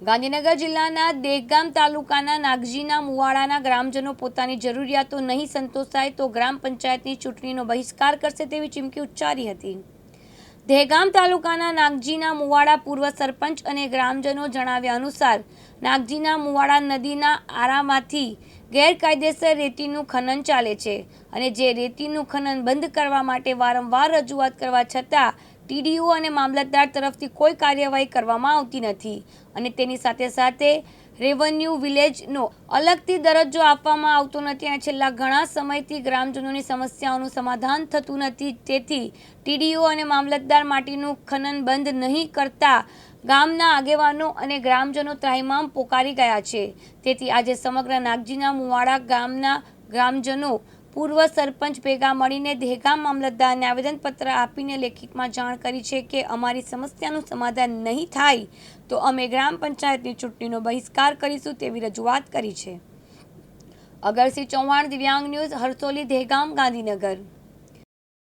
ગાંધીનગર જિલ્લાના દેગામ તાલુકાના નાગજીના મુવાડાના ગ્રામજનો પોતાની જરૂરિયાતો નહીં સંતોષાય તો ગ્રામ પંચાયતની ચૂંટણીનો બહિષ્કાર કરશે તેવી ચીમકી ઉચ્ચારી હતી. દહેગામ તાલુકાના નાગજીના મુવાડા પૂર્વ સરપંચ અને ગ્રામજનો જણાવ્યા અનુસાર, નાગજીના મુવાડા નદીના આરામાંથી ગેરકાયદેસર રેતીનું ખનન ચાલે છે અને જે રેતીનું ખનન બંધ કરવા માટે વારંવાર રજૂઆત કરવા છતાં ટીડીઓ અને મામલતદાર તરફથી કોઈ કાર્યવાહી કરવામાં આવતી નથી અને તેની સાથે સાથે રેવન્યુ વિલેજનો અલગથી દરજ્જો આપવામાં આવતો નથી અને છેલ્લા ઘણા સમયથી ગ્રામજનોની સમસ્યાઓનું સમાધાન થતું નથી. તેથી ટીડીઓ અને મામલતદાર માટીનું ખનન બંધ નહીં કરતા ગામના આગેવાનો અને ગ્રામજનો ત્રાહિમામ પોકારી ગયા છે. તેથી આજે સમગ્ર નાગજીના મુવાડા ગામના ગ્રામજનો પૂર્વ સરપંચ ભેગા મળીને દહેગામ મામલતદારને આવેદનપત્ર આપીને લેખિતમાં જાણ કરી છે કે અમારી સમસ્યાનું સમાધાન નહીં થાય તો અમે ગ્રામ પંચાયતની ચૂંટણીનો બહિષ્કાર કરીશું તેવી રજૂઆત કરી છે. અગરસિંહ ચૌહાણ, દિવ્યાંગ ન્યૂઝ, હરસોલી દહેગામ ગાંધીનગર.